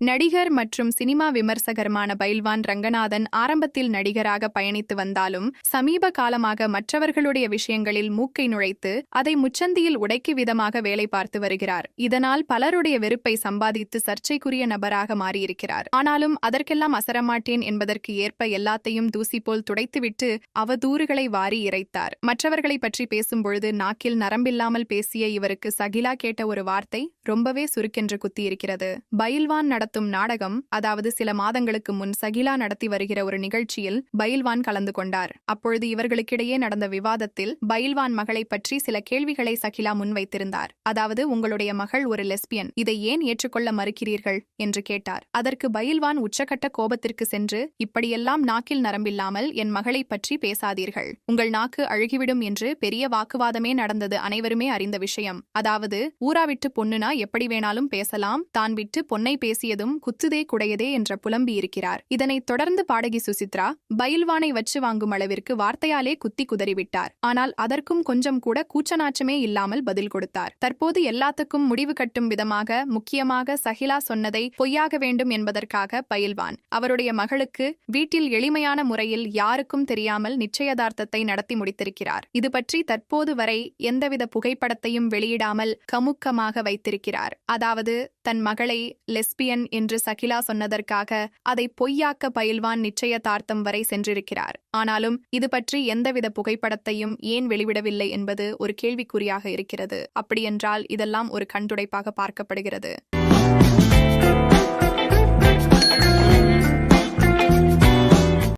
நடிகர் மற்றும் சினிமா விமர்சகருமான பைல்வான் ரங்கநாதன் ஆரம்பத்தில் நடிகராக பயணித்து வந்தாலும் சமீப காலமாக மற்றவர்களுடைய விஷயங்களில் மூக்கை நுழைத்து அதை முச்சந்தியில் உடைக்கு விதமாக வேலை பார்த்து வருகிறார். இதனால் பலருடைய வெறுப்பை சம்பாதித்து சர்ச்சைக்குரிய நபராக மாறியிருக்கிறார். ஆனாலும் அதற்கெல்லாம் அசரமாட்டேன் என்பதற்கு ஏற்ப எல்லாத்தையும் தூசி போல் துடைத்துவிட்டு அவதூறுகளை வாரி இறைத்தார். மற்றவர்களை பற்றி பேசும்பொழுது நாக்கில் நரம்பில்லாமல் பேசிய இவருக்கு சகிலா கேட்ட ஒரு வார்த்தை ரொம்பவே சுருக்கென்று குத்தியிருக்கிறது. பயில்வான் நடத்தும் நாடகம் அதாவது சில மாதங்களுக்கு முன் சகிலா நடத்தி வருகிற ஒரு நிகழ்ச்சியில் பயில்வான் கலந்து கொண்டார். அப்பொழுது இவர்களுக்கிடையே நடந்த விவாதத்தில் பயில்வான் மகளை பற்றி சில கேள்விகளை சகிலா முன்வைத்திருந்தார். அதாவது உங்களுடைய மகள் ஒரு லெஸ்பியன் இதை ஏன் ஏற்றுக்கொள்ள மறுக்கிறீர்கள்? என்று கேட்டார். அதற்கு பயில்வான் உச்சக்கட்ட கோபத்திற்கு சென்று இப்படியெல்லாம் நாக்கில் நரம்பில்லாமல் என் மகளை பற்றி பேசாதீர்கள். உங்கள் நாக்கு அழுகிவிடும் என்று பெரிய வாக்குவாதமே நடந்தது அனைவருமே அறிந்த விஷயம். அதாவது ஊரா விட்டு பொண்ணுனா எப்படி வேணாலும் பேசலாம் தான் விட்டு பொன்னை பேசியது முழுவதும் குத்துதே குடையதே என்ற புலம்பியிருக்கிறார் இதனைத் தொடர்ந்து பாடகி சுசித்ரா பயில்வானை வச்சு வாங்கும் அளவிற்கு வார்த்தையாலே குத்தி குதறிவிட்டார். ஆனால் அதற்கும் கொஞ்சம் கூட கூச்சநாச்சமே இல்லாமல் பதில் கொடுத்தார். தற்போது எல்லாத்துக்கும் முடிவு கட்டும் விதமாக முக்கியமாக சஹிலா சொன்னதை பொய்யாக வேண்டும் என்பதற்காக பயில்வான். அவருடைய மகளுக்கு வீட்டில் எளிமையான முறையில் யாருக்கும் தெரியாமல் நிச்சயதார்த்தத்தை நடத்தி முடித்திருக்கிறார். இது பற்றி தற்போது வரை எந்தவித புகைப்படத்தையும் வெளியிடாமல் கமுக்கமாக வைத்திருக்கிறார். அதாவது தன் மகளை லெஸ்பியன் என்று சகிலா சொன்னதற்காக அதை பொய்யாக்க பயில்வான் நிச்சயதார்த்தம் வரை சென்றிருக்கிறார். ஆனாலும் இது பற்றி எந்தவித புகைப்படத்தையும் ஏன் வெளிவிடவில்லை என்பது ஒரு கேள்விக்குறியாக இருக்கிறது. அப்படியென்றால் இதெல்லாம் ஒரு கண்துடைப்பாக பார்க்கப்படுகிறது.